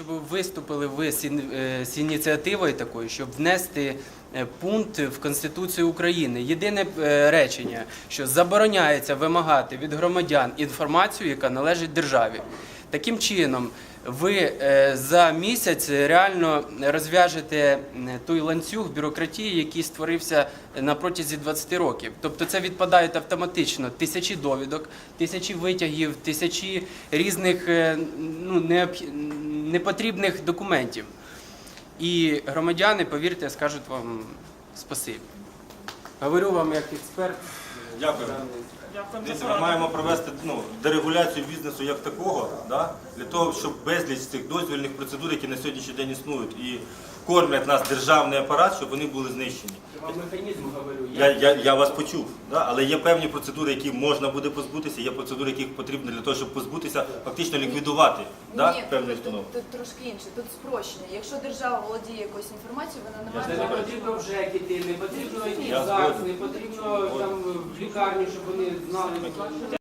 щоб ви виступили ви з е, з ініціативою такою, щоб внести е, пункт в Конституцію України. Єдине е, речення, що забороняється вимагати від громадян інформацію, яка належить державі. Таким чином, ви за місяць реально розв'яжете той ланцюг бюрократії, який створився на протязі 20 років. Тобто це відпадають автоматично тисячі довідок, тисячі витягів, тисячі різних ну, необх- непотрібних документів. І громадяни, повірте, скажуть вам спасибі. Говорю вам як експерт. Дякую. Дивіться, ми маємо провести ну, дерегуляцію бізнесу як такого, да? для того, щоб безліч цих дозвільних процедур, які на сьогоднішній день існують, і кормлять нас державний апарат, щоб вони були знищені. Я. Я, я, я вас почув, да? але є певні процедури, які можна буде позбутися, є процедури, яких потрібно для того, щоб позбутися, фактично ліквідувати да? Ні, певні тут, установи. тут, тут трошки інше, тут спрощення. Якщо держава володіє якоюсь інформацією, вона не Це має не права. потрібно в ЖЕК іти, не потрібно йти Я ЗАГС, не потрібно там в лікарню, щоб вони знали.